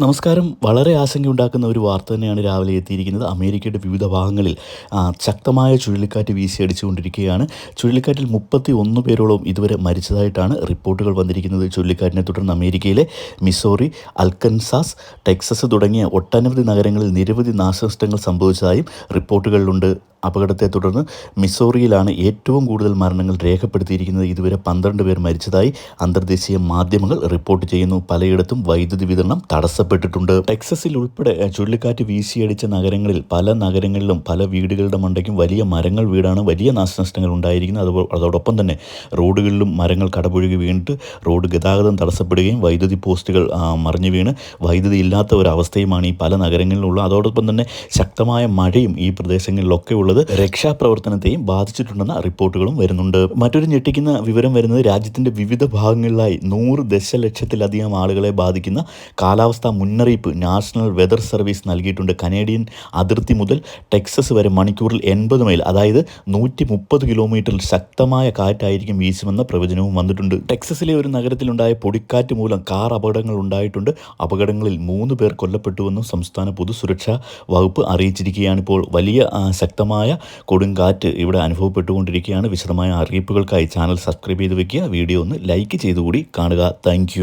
നമസ്കാരം. വളരെ ആശങ്കയുണ്ടാക്കുന്ന ഒരു വാർത്ത തന്നെയാണ് രാവിലെ എത്തിയിരിക്കുന്നത്. അമേരിക്കയുടെ വിവിധ ഭാഗങ്ങളിൽ ശക്തമായ ചുഴലിക്കാറ്റ് വീശിയടിച്ചുകൊണ്ടിരിക്കുകയാണ്. ചുഴലിക്കാറ്റിൽ മുപ്പത്തി ഒന്ന് പേരോളം ഇതുവരെ മരിച്ചതായിട്ടാണ് റിപ്പോർട്ടുകൾ വന്നിരിക്കുന്നത്. ചുഴലിക്കാറ്റിനെ തുടർന്ന് അമേരിക്കയിലെ മിസോറി അൽക്കൻസാസ് ടെക്സസ് തുടങ്ങിയ ഒട്ടനവധി നഗരങ്ങളിൽ നിരവധി നാശനഷ്ടങ്ങൾ സംഭവിച്ചതായും റിപ്പോർട്ടുകളിലുണ്ട്. അപകടത്തെ തുടർന്ന് മിസോറിയിലാണ് ഏറ്റവും കൂടുതൽ മരണങ്ങൾ രേഖപ്പെടുത്തിയിരിക്കുന്നത്. ഇതുവരെ പന്ത്രണ്ട് പേർ മരിച്ചതായി അന്തർദേശീയ മാധ്യമങ്ങൾ റിപ്പോർട്ട് ചെയ്യുന്നു. പലയിടത്തും വൈദ്യുതി വിതരണം തടസ്സപ്പെട്ടിട്ടുണ്ട്. ടെക്സസിൽ ഉൾപ്പെടെ ചുഴലിക്കാറ്റ് വീശിയടിച്ച നഗരങ്ങളിൽ പല നഗരങ്ങളിലും പല വീടുകളുടെ മണ്ടയ്ക്കും വലിയ മരങ്ങൾ വീടാണ് വലിയ നാശനഷ്ടങ്ങൾ ഉണ്ടായിരിക്കുന്നത്. അതുപോലെ അതോടൊപ്പം തന്നെ റോഡുകളിലും മരങ്ങൾ കടപുഴകി വീണിട്ട് റോഡ് ഗതാഗതം തടസ്സപ്പെടുകയും വൈദ്യുതി പോസ്റ്റുകൾ മറിഞ്ഞു വീണ് വൈദ്യുതി ഇല്ലാത്ത ഒരു അവസ്ഥയുമാണ് ഈ പല നഗരങ്ങളിലുള്ള. അതോടൊപ്പം തന്നെ ശക്തമായ മഴയും ഈ പ്രദേശങ്ങളിലൊക്കെ ഉള്ളത് രക്ഷാപ്രവർത്തനത്തെയും ബാധിച്ചിട്ടുണ്ടെന്ന റിപ്പോർട്ടുകളും വരുന്നുണ്ട്. മറ്റൊരു ഞെട്ടിക്കുന്ന വിവരം വരുന്നത് രാജ്യത്തിന്റെ വിവിധ ഭാഗങ്ങളിലായി നൂറ് ദശലക്ഷത്തിലധികം ആളുകളെ ബാധിക്കുന്ന കാലാവസ്ഥാ മുന്നറിയിപ്പ് നാഷണൽ വെതർ സർവീസ് നൽകിയിട്ടുണ്ട്. കനേഡിയൻ അതിർത്തി മുതൽ ടെക്സസ് വരെ മണിക്കൂറിൽ എൺപത് മൈൽ അതായത് നൂറ്റി മുപ്പത് കിലോമീറ്ററിൽ ശക്തമായ കാറ്റായിരിക്കും വീശുമെന്ന പ്രവചനവും വന്നിട്ടുണ്ട്. ടെക്സസിലെ ഒരു നഗരത്തിലുണ്ടായ പൊടിക്കാറ്റ് മൂലം കാർ അപകടങ്ങൾ ഉണ്ടായിട്ടുണ്ട്. അപകടങ്ങളിൽ മൂന്ന് പേർ കൊല്ലപ്പെട്ടുവെന്നും സംസ്ഥാന പൊതുസുരക്ഷാ വകുപ്പ് അറിയിച്ചിരിക്കുകയാണ്. ഇപ്പോൾ വലിയ ആ, ശക്തമായ കൊടുങ്കാറ്റ് ഇവിടെ അനുഭവപ്പെട്ടുകൊണ്ടിരിക്കുകയാണ്. വിശദമായ അറിയിപ്പുകൾക്കായി ചാനൽ സബ്സ്ക്രൈബ് ചെയ്ത് വെക്കുക. വീഡിയോ ഒന്ന് ലൈക്ക് ചെയ്തുകൂടി കാണുക. താങ്ക്